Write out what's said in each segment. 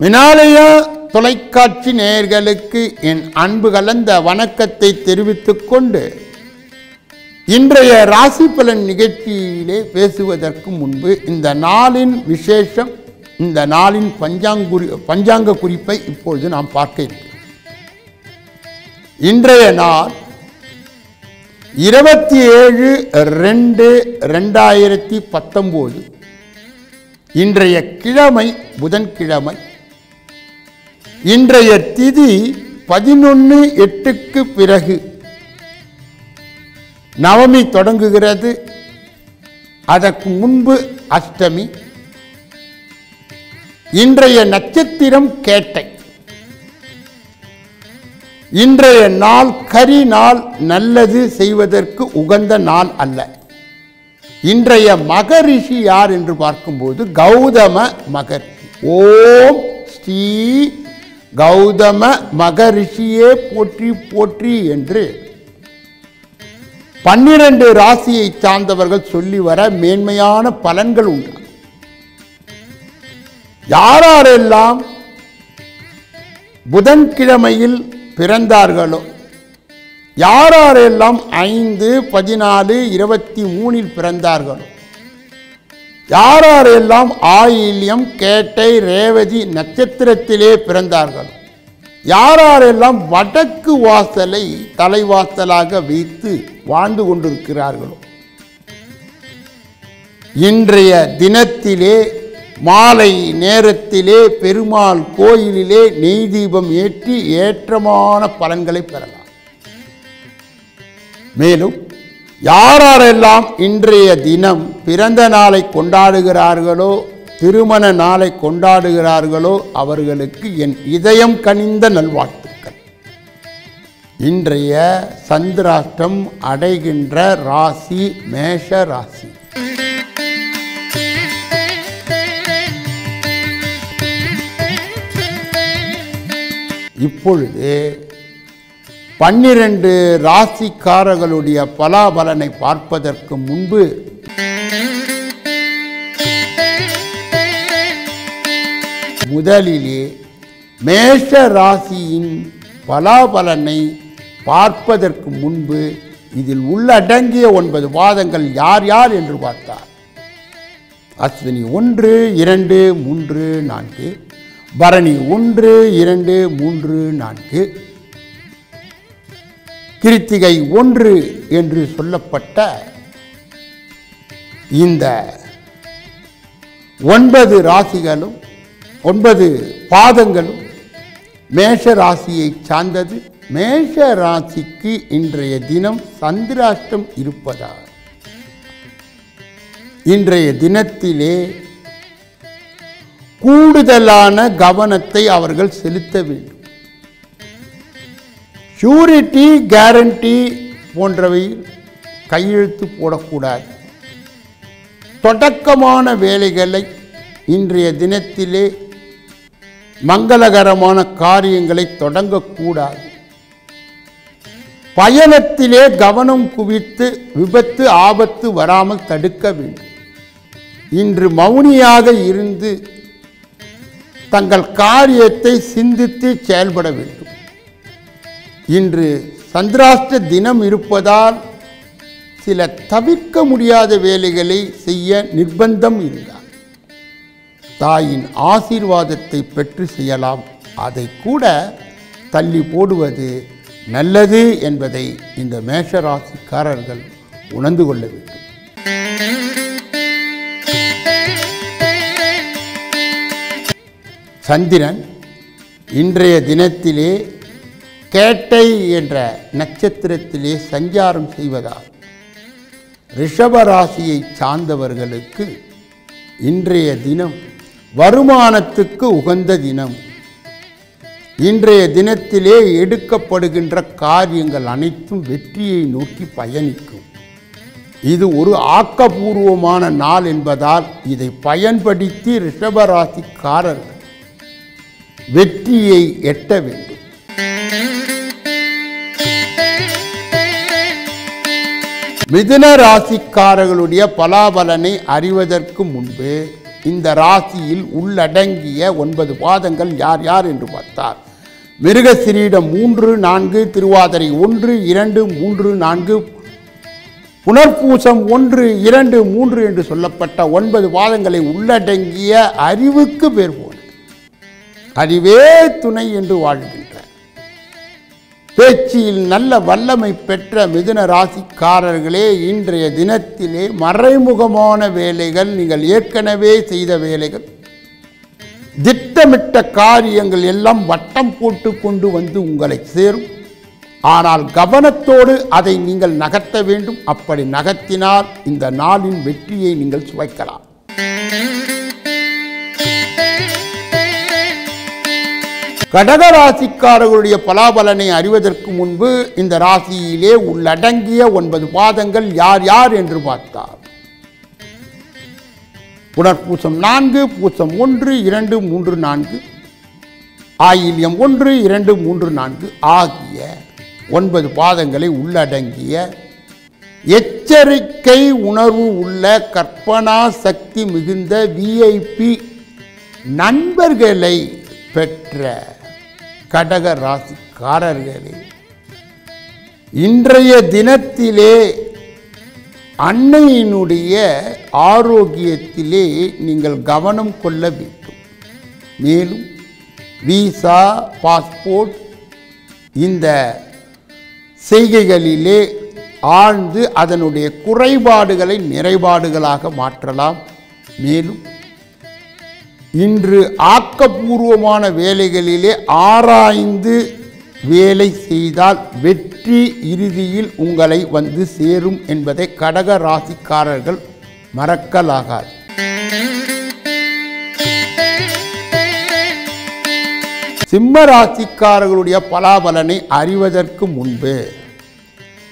வினாலயா தொலைக்காட்சி நேயர்களுக்கு என் அன்பு கலந்த வணக்கத்தை தெரிவித்துக் கொண்டு இன்றைய ராசி பலன் நிகழ்ச்சியிலே பேசுவதற்கு முன்பு இந்த நாளின் விசேஷம் இந்த நாளின் பஞ்சாங்குறி பஞ்சாங்க குறிப்பை இப்பொழுது நாம் பார்க்க இருக்கிறோம். இன்றைய நாள் இருபத்தி ஏழு ரெண்டு ரெண்டாயிரத்தி பத்தொம்போது. இன்றைய கிழமை புதன்கிழமை இன்றைய திதி பதினொன்று எட்டுக்கு பிறகு நவமி தொடங்குகிறது. அதற்கு முன்பு அஷ்டமி. இன்றைய நட்சத்திரம் கேட்டை. இன்றைய நாள் கரி நாள் நல்லது செய்வதற்கு உகந்த நாள் அல்ல. இன்றைய மகரிஷி யார் என்று பார்க்கும்போது கௌதம மகரிஷி ஓம் ஸ்ரீ கௌதம மகரிஷியே போற்றி போற்றி என்று பன்னிரண்டு ராசியை சார்ந்தவர்கள் சொல்லி வர மேன்மையான பலன்கள் உண்டு. யாரெல்லாம் புதன்கிழமையில் பிறந்தார்களோ யாரெல்லாம் ஐந்து பதினாலு இருபத்தி மூணில் பிறந்தார்களோ யாரெல்லாம் ஆயில்யம் கேட்டை ரேவதி நட்சத்திரத்திலே பிறந்தார்களோ யாரெல்லாம் வடக்கு வாசலை தலைவாசலாக வைத்து வாழ்ந்து கொண்டிருக்கிறார்களோ இன்றைய தினத்திலே மாலை நேரத்திலே பெருமாள் கோயிலிலே நெய் தீபம் ஏற்றி ஏற்றமான பலன்களை பெறலாம். மேலும் யாரெல்லாம் இன்றைய தினம் பிறந்த நாளை கொண்டாடுகிறார்களோ திருமண நாளை கொண்டாடுகிறார்களோ அவர்களுக்கு என் இதயம் கனிந்த நல்வாழ்த்துக்கள். இன்றைய சந்திராஷ்டம் அடைகின்ற ராசி மேஷ ராசி. இப்பொழுது பன்னிரண்டு ராசிக்காரர்களுடைய பலாபலனை பார்ப்பதற்கு முன்பு முதலிலே மேஷ ராசியின் பலாபலனை பார்ப்பதற்கு முன்பு இதில் உள்ளடங்கிய ஒன்பது வாதங்கள் யார் யார் என்று பார்த்தார். அஸ்வினி ஒன்று இரண்டு மூன்று நான்கு. பரணி ஒன்று இரண்டு மூன்று நான்கு. கிருத்திகை ஒன்று என்று சொல்லப்பட்ட இந்த ஒன்பது ராசிகளும் ஒன்பது பாதங்களும் மேஷ ராசியை சார்ந்தது. மேஷ ராசிக்கு இன்றைய தினம் சந்திராஷ்டம் இருப்பதால் இன்றைய தினத்திலே கூடுதலான கவனத்தை அவர்கள் செலுத்த வேண்டும். ஷூரிட்டி கேரண்டி போன்றவை கையெழுத்து போடக்கூடாது. தொடக்கமான வேலைகளை இன்றைய தினத்திலே மங்களகரமான காரியங்களை தொடங்கக்கூடாது. பயணத்திலே கவனம் குவித்து விபத்து ஆபத்து வராமல் தடுக்க வேண்டும். இன்று மௌனியாக இருந்து தங்கள் காரியத்தை சிந்தித்து செயல்பட வேண்டும். இன்று சந்திராஷ்ட தினம் இருப்பதால் சில தவிர்க்க முடியாத வேலைகளை செய்ய நிர்பந்தம் இருந்தார். தாயின் ஆசீர்வாதத்தை பெற்று செய்யலாம். அதை கூட தள்ளி போடுவது நல்லது என்பதை இந்த மேஷராசிக்காரர்கள் உணர்ந்து கொள்ள வேண்டும். சந்திரன் இன்றைய தினத்திலே கேட்டை என்ற நட்சத்திரத்திலே சஞ்சாரம் செய்வதால் ரிஷபராசியை சார்ந்தவர்களுக்கு இன்றைய தினம் வருமானத்துக்கு உகந்த தினம். இன்றைய தினத்திலே எடுக்கப்படுகின்ற காரியங்கள் அனைத்தும் வெற்றியை நோக்கி பயணிக்கும். இது ஒரு ஆக்கபூர்வமான நாள் என்பதால் இதை பயன்படுத்தி ரிஷபராசிக்காரர்கள் வெற்றியை எட்ட வேண்டும். மிதுன ராசிக்காரர்களுடைய பலாபலனை அறிவதற்கு முன்பு இந்த ராசியில் உள்ளடங்கிய ஒன்பது பாதங்கள் யார் யார் என்று பார்த்தார் மிருகசிரீடம் மூன்று நான்கு திருவாதிரை ஒன்று இரண்டு மூன்று நான்கு புனர்பூசம் ஒன்று இரண்டு மூன்று என்று சொல்லப்பட்ட ஒன்பது பாதங்களை உள்ளடங்கிய அறிவுக்கு பேர் போன அறிவே துணை என்று வாழ்கின்ற பேச்சில் நல்ல வல்லமை பெற்ற மிதுன ராசிக்காரர்களே இன்றைய தினத்திலே மறைமுகமான வேலைகள் நீங்கள் ஏற்கனவே செய்த வேலைகள். திட்டமிட்ட காரியங்கள் எல்லாம் வட்டம் போட்டு கொண்டு வந்து உங்களை சேரும். ஆனால் கவனத்தோடு அதை நீங்கள் நகர்த்த வேண்டும். அப்படி நகர்த்தினால் இந்த நாளின் வெற்றியை நீங்கள் சுவைக்கலாம். கடக ராசிக்காரர்களுடைய பலாபலனை அறிவதற்கு முன்பு இந்த ராசியிலே உள்ளடங்கிய ஒன்பது பாதங்கள் யார் யார் என்று பார்த்தார் புனர்பூசம் நான்கு பூசம் ஒன்று இரண்டு மூன்று நான்கு. ஆயில்யம் ஒன்று இரண்டு மூன்று நான்கு ஆகிய ஒன்பது பாதங்களை உள்ளடங்கிய எச்சரிக்கை உணர்வு உள்ள கற்பனா சக்தி மிகுந்த விஐபி நண்பர்களை பெற்ற கடக ராசிக்காரர்களே இன்றைய தினத்திலே அன்னையினுடைய ஆரோக்கியத்திலே நீங்கள் கவனம் கொள்ள வேண்டும். மேலும் விசா பாஸ்போர்ட் இந்த செய்கைகளிலே ஆழ்ந்து அதனுடைய குறைபாடுகளை நிறைபாடுகளாக மாற்றலாம். மேலும் இன்று ஆக்கப்பூர்வமான வேலைகளிலே ஆராய்ந்து வேலை செய்தால் வெற்றி இறுதியில் உங்களை வந்து சேரும் என்பதை கடக ராசிக்காரர்கள் மறக்கலாகாது. சிம்ம ராசிக்காரர்களுடைய பலாபலனை அறிவதற்கு முன்பு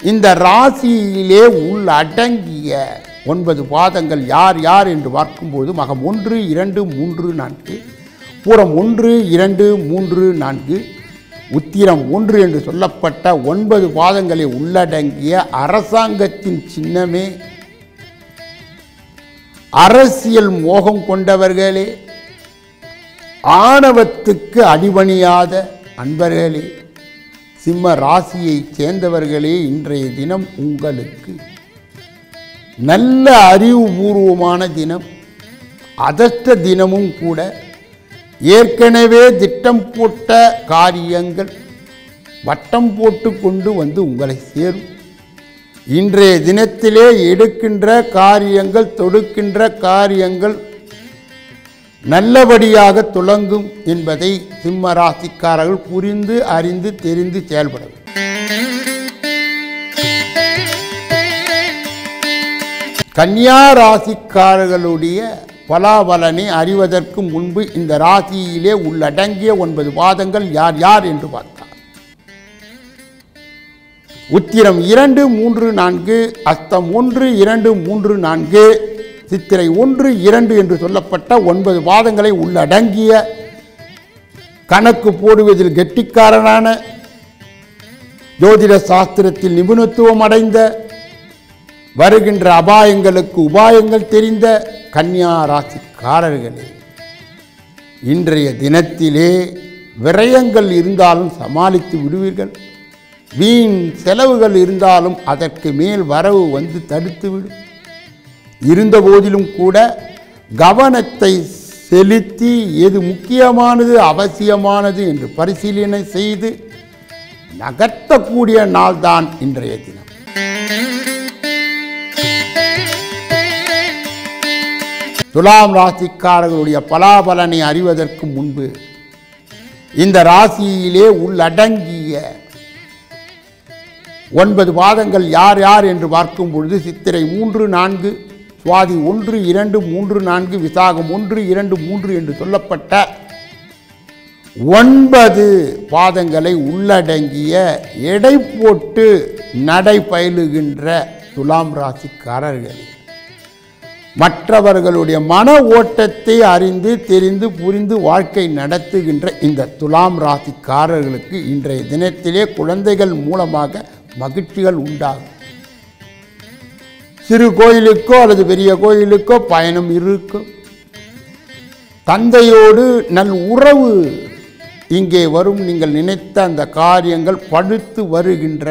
இந்த ராசியிலே உள்ளடங்கிய ஒன்பது பாதங்கள் யார் யார் என்று பார்க்கும்போது மகம் ஒன்று இரண்டு மூன்று நான்கு. பூரம் ஒன்று இரண்டு மூன்று நான்கு. உத்திரம் ஒன்று என்று சொல்லப்பட்ட ஒன்பது பாதங்களை உள்ளடங்கிய அரசாங்கத்தின் சின்னமே. அரசியல் மோகம் கொண்டவர்களே ஆணவத்துக்கு அடிபணியாத அன்பர்களே சிம்ம ராசியைச் சேர்ந்தவர்களே இன்றைய தினம் உங்களுக்கு. நல்ல அறிவுபூர்வமான தினம். அதஷ்ட தினமும் கூட ஏற்கனவே திட்டம் போட்ட காரியங்கள் வட்டம் போட்டு கொண்டு வந்து உங்களை சேரும். இன்றைய தினத்திலே எடுக்கின்ற காரியங்கள் தொடுக்கின்ற காரியங்கள் நல்லபடியாக துளங்கும் என்பதை சிம்ம ராசிக்காரர்கள் புரிந்து அறிந்து தெரிந்து செயல்பட கன்னியா ராசிக்காரர்களுடைய பலாபலனை அறிவதற்கு முன்பு இந்த ராசியிலே உள்ளடங்கிய ஒன்பது பாதங்கள் யார் யார் என்று பார்த்தார் உத்திரம் இரண்டு மூன்று நான்கு அஸ்தம் ஒன்று இரண்டு மூன்று நான்கு சித்திரை ஒன்று இரண்டு என்று சொல்லப்பட்ட ஒன்பது பாதங்களை உள்ளடங்கிய கணக்கு போடுவதில் கெட்டிக்காரனான ஜோதிட சாஸ்திரத்தில் நிபுணத்துவம் அடைந்த வருகின்ற அபாயங்களுக்கு உபாயங்கள் தெரிந்த கன்னியா ராசிக்காரர்களே இன்றைய தினத்திலே விரயங்கள் இருந்தாலும் சமாளித்து விடுவீர்கள். வீண் செலவுகள் இருந்தாலும் அதற்கு மேல் வரவு வந்து தடுத்துவிடும். இருந்த போதிலும் கூட கவனத்தை செலுத்தி எது முக்கியமானது அவசியமானது என்று பரிசீலனை செய்து நகர்த்தக்கூடிய நாள்தான் இன்றைய தினம். துலாம் ராசிக்காரர்களுடைய பலாபலனை அறிவதற்கு முன்பு இந்த ராசியிலே உள்ளடங்கிய ஒன்பது பாதங்கள் யார் யார் என்று பார்க்கும் பொழுது சித்திரை மூன்று நான்கு சுவாதி ஒன்று இரண்டு மூன்று நான்கு விசாகம் ஒன்று இரண்டு மூன்று என்று சொல்லப்பட்ட ஒன்பது பாதங்களை உள்ளடங்கிய எடை போட்டு நடை பயிலுகின்ற துலாம் ராசிக்காரர்கள். மற்றவர்களுடைய மன ஓட்டத்தை அறிந்து தெரிந்து புரிந்து வாழ்க்கை நடத்துகின்ற இந்த துலாம் ராசிக்காரர்களுக்கு இன்றைய தினத்திலே குழந்தைகள் மூலமாக மகிழ்ச்சிகள் உண்டாகும். சிறு கோயிலுக்கோ அல்லது பெரிய கோயிலுக்கோ பயணம் இருக்கும். தந்தையோடு நல் உறவு இங்கே வரும். நீங்கள் நினைத்த அந்த காரியங்கள் படுத்து வருகின்ற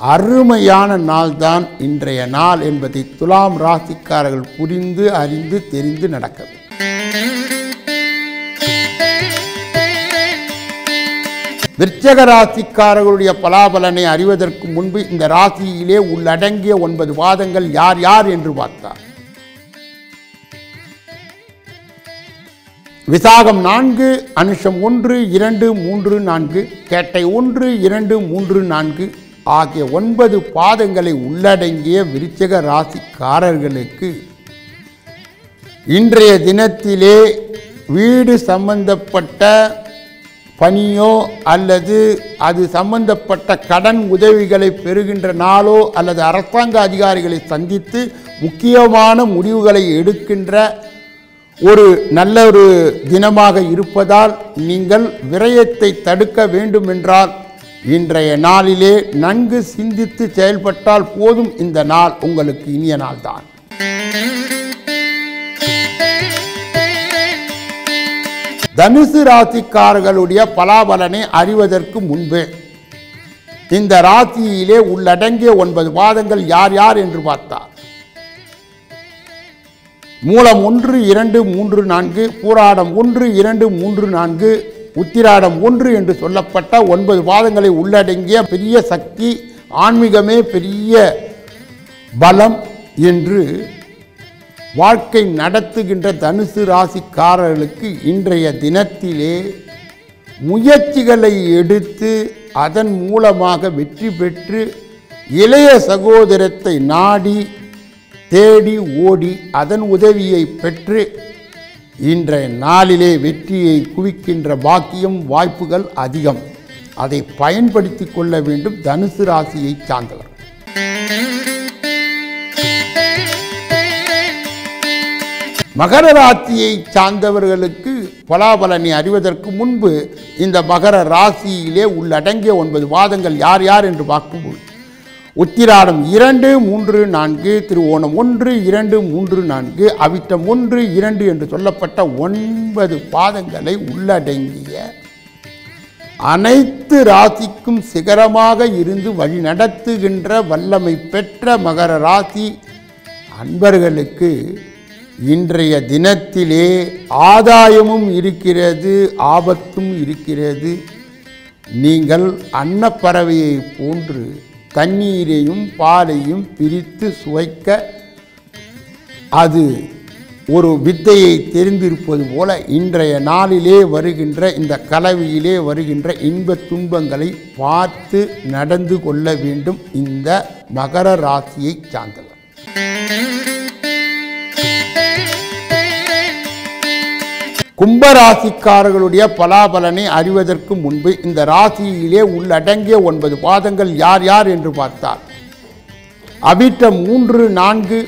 அருமையான நாள்தான் இன்றைய நாள் என்பதை துலாம் ராசிக்காரர்கள் புரிந்து அறிந்து தெரிந்து நடக்க விற்சக ராசிக்காரர்களுடைய பலாபலனை அறிவதற்கு முன்பு இந்த ராசியிலே உள்ளடங்கிய ஒன்பது வாதங்கள் யார் யார் என்று பார்த்தார். விசாகம் நான்கு அனுஷம் ஒன்று இரண்டு மூன்று நான்கு கேட்டை ஒன்று இரண்டு மூன்று நான்கு ஆகிய ஒன்பது பாதங்களை உள்ளடங்கிய விருச்சக ராசிக்காரர்களுக்கு இன்றைய தினத்திலே வீடு சம்பந்தப்பட்ட பணியோ அல்லது அது சம்பந்தப்பட்ட கடன் உதவிகளை பெறுகின்ற நாளோ அல்லது அரசாங்க அதிகாரிகளை சந்தித்து முக்கியமான முடிவுகளை எடுக்கின்ற ஒரு நல்ல ஒரு தினமாக இருப்பதால் நீங்கள் விரயத்தை தடுக்க வேண்டுமென்றால் இன்றைய நாளிலே நன்கு சிந்தித்து செயல்பட்டால் போதும் இந்த நாள் உங்களுக்கு இனிய நாள்தான். தனுசு ராசிக்காரர்களுடைய பலாபலனை அறிவதற்கு முன்பு இந்த ராசியிலே உள்ளடங்கிய ஒன்பது பாதங்கள் யார் யார் என்று பார்த்தார். மூலம் ஒன்று இரண்டு மூன்று நான்கு பூராடம் ஒன்று இரண்டு மூன்று நான்கு உத்திராடம் ஒன்று என்று சொல்லப்பட்ட ஒன்பது வாதங்களை உள்ளடங்கிய பெரிய சக்தி ஆன்மீகமே பெரிய பலம் என்று வாழ்க்கை நடத்துகின்ற தனுசு ராசிக்காரர்களுக்கு இன்றைய தினத்திலே முயற்சிகளை எடுத்து அதன் மூலமாக வெற்றி பெற்று இளைய சகோதரத்தை நாடி தேடி ஓடி அதன் உதவியை பெற்று இன்றைய நாளிலே வெற்றியை குவிக்கின்ற பாக்கியம் வாய்ப்புகள் அதிகம். அதை பயன்படுத்தி கொள்ள வேண்டும் தனுசு ராசியை சார்ந்தவர். மகர ராசியை சார்ந்தவர்களுக்கு பலாபலனை அறிவதற்கு முன்பு இந்த மகர ராசியிலே உள்ளடங்கிய ஒன்பது வாதங்கள் யார் யார் என்று பார்க்கும்போது உத்திராடம் இரண்டு மூன்று நான்கு திருவோணம் ஒன்று இரண்டு மூன்று நான்கு அவிட்டம் ஒன்று இரண்டு என்று சொல்லப்பட்ட ஒன்பது பாதங்களை உள்ளடங்கிய அனைத்து ராசிக்கும் சிகரமாக இருந்து வழி நடத்துகின்ற வல்லமை பெற்ற மகர ராசி அன்பர்களுக்கு இன்றைய தினத்திலே ஆதாயமும் இருக்கிறது ஆபத்தும் இருக்கிறது. நீங்கள் அன்னப்பறவையை போன்று தண்ணீரையும் பாலையும் பிரித்து சுவைக்க அது ஒரு வித்தையை தெரிந்திருப்பது போல இன்றைய நாளிலே வருகின்ற இந்த கலவையிலே வருகின்ற இன்ப துன்பங்களை பார்த்து நடந்து கொள்ள வேண்டும் இந்த மகர ராசியை சார்ந்தவர் கும்பராசிக்காரர்களுடைய பலாபலனை அறிவதற்கு முன்பு இந்த ராசியிலே உள்ளடங்கிய ஒன்பது பாதங்கள் யார் யார் என்று பார்த்தார் அவிட்ட மூன்று நான்கு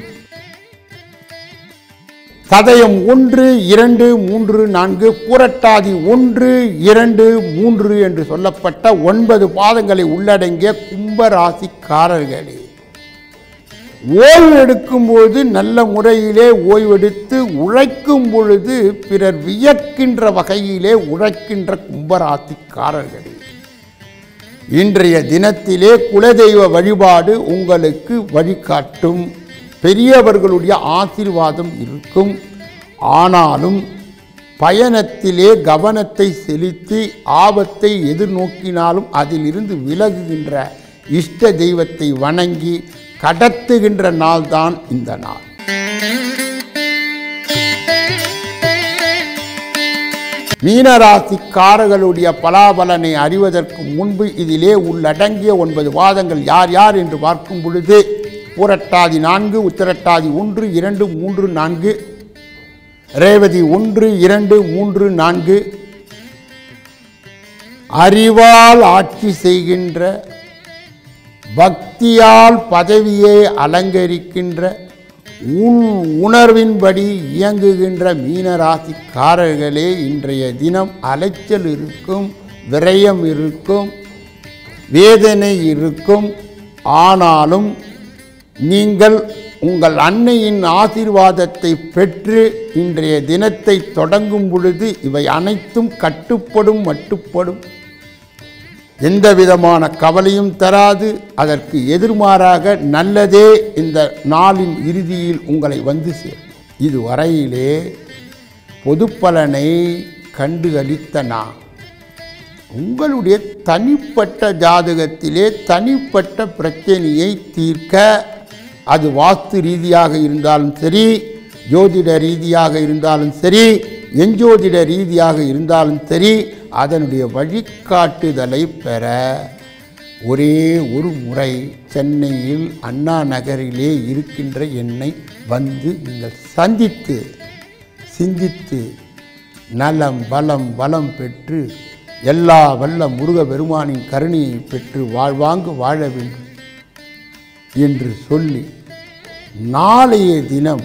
சதயம் ஒன்று இரண்டு மூன்று நான்கு புரட்டாதி ஒன்று இரண்டு மூன்று என்று சொல்லப்பட்ட ஒன்பது பாதங்களை உள்ளடங்கிய கும்பராசிக்காரர்களே. ஓய்வு எடுக்கும்போது நல்ல முறையிலே ஓய்வெடுத்து உழைக்கும் பொழுது பிறர் வியக்கின்ற வகையிலே உழைக்கின்ற கும்பராத்திக்காரர்கள் இன்றைய தினத்திலே குலதெய்வ வழிபாடு உங்களுக்கு வழிகாட்டும். பெரியவர்களுடைய ஆசீர்வாதம் இருக்கும். ஆனாலும் பயணத்திலே கவனத்தை செலுத்தி ஆபத்தை எதிர்நோக்கினாலும் அதிலிருந்து விலகுகின்ற இஷ்ட தெய்வத்தை வணங்கி கடத்துகின்ற நாள்தான் இந்த நாள். மீனராசிக்காரர்களுடைய பலாபலனை அறிவதற்கு முன்பு இதிலே உள்ளடங்கிய ஒன்பது வாதங்கள் யார் யார் என்று பார்க்கும் பொழுது பூரட்டாதி நான்கு உத்திரட்டாதி ஒன்று இரண்டு மூன்று நான்கு ரேவதி ஒன்று இரண்டு மூன்று நான்கு அறிவால் ஆட்சி செய்கின்ற பக்தியால் பதவியை அலங்கரிக்கின்ற உள் உணர்வின்படி இயங்குகின்ற மீனராசிக்காரர்களே இன்றைய தினம் அலைச்சல் இருக்கும் விரயம் இருக்கும் வேதனை இருக்கும். ஆனாலும் நீங்கள் உங்கள் அன்னையின் ஆசீர்வாதத்தை பெற்று இன்றைய தினத்தை தொடங்கும் பொழுது இவை அனைத்தும் கட்டுப்படும் மட்டுப்படும். எந்த விதமான கவலையும் தராது. அதற்கு எதிர்மாறாக நல்லதே இந்த நாளின் இறுதியில் உங்களை வந்து சேரும். இதுவரையிலே பொதுப்பலனை கண்டுகளித்த நான் உங்களுடைய தனிப்பட்ட ஜாதகத்திலே தனிப்பட்ட பிரச்சனையை தீர்க்க அது வாஸ்து ரீதியாக இருந்தாலும் சரி ஜோதிட ரீதியாக இருந்தாலும் சரி எஞ்சோதிட ரீதியாக இருந்தாலும் சரி அதனுடைய வழிகாட்டுதலை பெற ஒரே ஒரு முறை சென்னையில் அண்ணா நகரிலே இருக்கின்ற என்னை வந்து நீங்கள் சந்தித்து சிந்தித்து நலம் பலம் வளம் பெற்று எல்லா வல்ல முருக பெருமானின் கருணையை பெற்று வாழ்வாங்கு வாழ வேண்டும் என்று சொல்லி நாளைய தினம்